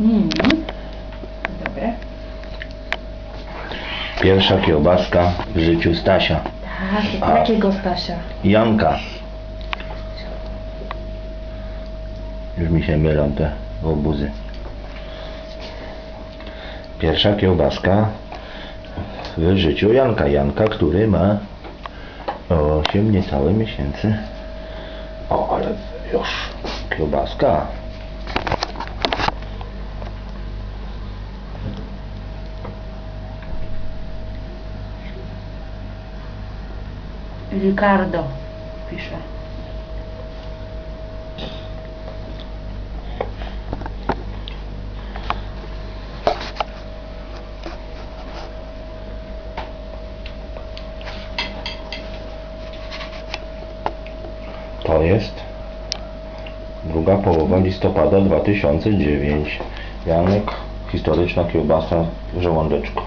Mm. Dobre. Pierwsza kiełbaska w życiu Stasia. Tak, A. jakiego Stasia? Janka. Już mi się mylą te obuzy. Pierwsza kiełbaska w życiu Janka. Janka, który ma 8 niecałe miesięcy. O, ale już kiełbaska. Ricardo pisze. To jest druga połowa listopada 2009. Janek, historyczna kiełbasa w żołądeczku.